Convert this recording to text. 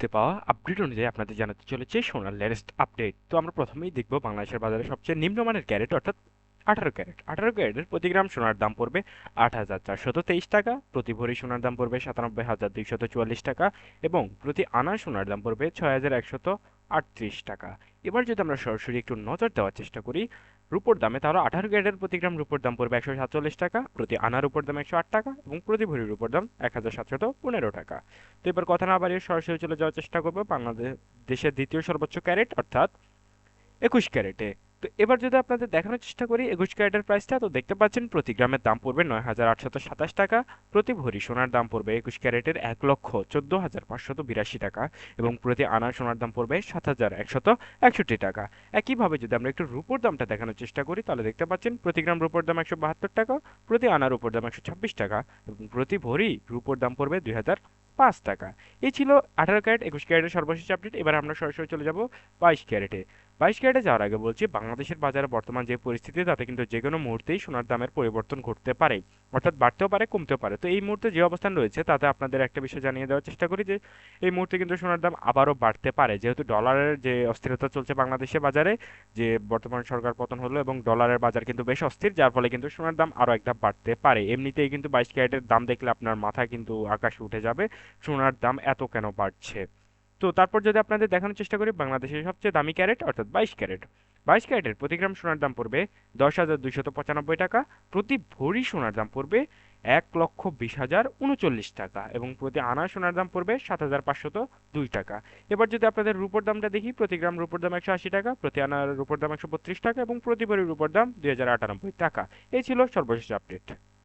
মুহূর্তে পাওয়া আপডেট অনুযায়ী আপনাদের জানাতে চলেছে সোনার লেটেস্ট আপডেট তো আমরা প্রথমেই দেখব বাংলাদেশের বাজারে সবচেয়ে নিম্নমানের ক্যারেট, অর্থাৎ আঠারো ক্যারেট। আঠারো ক্যারেটের প্রতি গ্রাম সোনার দাম পড়বে আট হাজার চারশত তেইশ টাকা, প্রতি ভরি সোনার দাম পড়বে সাতানব্বই হাজার দুইশত চুয়াল্লিশ টাকা এবং প্রতি আনা সোনার দাম পড়বে ছয় হাজার একশত আটত্রিশ টাকা। এবার যদি আমরা সরাসরি একটু নজর দেওয়ার চেষ্টা করি রুপোর দামে তাহলে আঠারো ক্যারেটের প্রতি গ্রাম রুপোর দাম পড়বে একশো সাতচল্লিশ টাকা, প্রতি আনার উপর দাম একশো আট টাকা এবং প্রতি ভরির উপর দাম এক হাজার সাতশত পনেরো টাকা। তো এবার কথা না বাড়িয়ে সরাসরি চলে যাওয়ার চেষ্টা করব বাংলাদেশ, দেশের দ্বিতীয় সর্বোচ্চ ক্যারেট, অর্থাৎ একুশ ক্যারেটে। তো এবার যদি আপনাদের দেখানোর চেষ্টা করি, একুশ ক্যারেটের প্রাইসটা তো দেখতে পাচ্ছেন প্রতি গ্রামের দাম পড়বে নয় হাজার আটশত সাতাশ টাকা। প্রতি ভরি সোনার দাম পড়বে একুশ ক্যারেটের এক লক্ষ চোদ্দ হাজার পাঁচশত বিরাশি টাকা এবং প্রতি আনার সোনার দাম পড়বে সাত হাজার একশত একষট্টি টাকা। একইভাবে যদি আমরা একটু রুপোর দামটা দেখানোর চেষ্টা করি, তাহলে দেখতে পাচ্ছেন প্রতি গ্রাম রুপোর দাম একশো বাহাত্তর টাকা, প্রতি আনার উপর দাম একশো ছাব্বিশ টাকা এবং প্রতি ভরি রুপোর দাম পড়বে দুই হাজার পাঁচ টাকা। এই ছিল আঠারো ক্যারেট, একুশ ক্যারেটের সর্বশেষ আপডেট এবার আমরা সরাসরি চলে যাব বাইশ ক্যারেটে। বাইশ ক্যারেটে যাওয়ার আগে বলছি, বাংলাদেশের বাজারে বর্তমান যে পরিস্থিতি, তাতে কিন্তু যে কোনো মুহূর্তেই সোনার দামের পরিবর্তন ঘটতে পারে, অর্থাৎ বাড়তেও পারে, কমতেও পারে। তো এই মুহূর্তে যে অবস্থান রয়েছে, তাতে আপনাদের একটা বিষয় জানিয়ে দেওয়ার চেষ্টা করি যে, এই মুহূর্তে কিন্তু সোনার দাম আবারও বাড়তে পারে। যেহেতু ডলারের যে অস্থিরতা চলছে বাংলাদেশের বাজারে, যে বর্তমান সরকার পতন হলো এবং ডলারের বাজার কিন্তু বেশ অস্থির, যার ফলে কিন্তু সোনার দাম আরও এক ধাপ বাড়তে পারে। এমনিতেই কিন্তু বাইশ ক্যারেটের দাম দেখলে আপনার মাথা কিন্তু আকাশে উঠে যাবে, সোনার দাম এত কেন বাড়ছে? তো তারপর যদি আপনাদের দেখানোর চেষ্টা করি, বাংলাদেশের সবচেয়ে দামি ক্যারেট, অর্থাৎ বাইশ ক্যারেট। বাইশ ক্যারেটের প্রতি গ্রাম সোনার দাম পড়বে দশ হাজার দুইশত পঁচানব্বই টাকা। প্রতি ভরি সোনার দাম পড়বে এক লক্ষ বিশ হাজার উনচল্লিশ টাকা এবং প্রতি আনা সোনার দাম পড়বে সাত হাজার পাঁচশত দুই টাকা। এবার যদি আপনাদের রুপোর দামটা দেখি, প্রতি গ্রাম রুপোর দাম একশো আশি টাকা, প্রতি আনার রুপোর দাম একশো বত্রিশ টাকা এবং প্রতি ভরি রুপোর দাম দুই হাজার আটানব্বই টাকা। এই ছিল সর্বশেষ আপডেট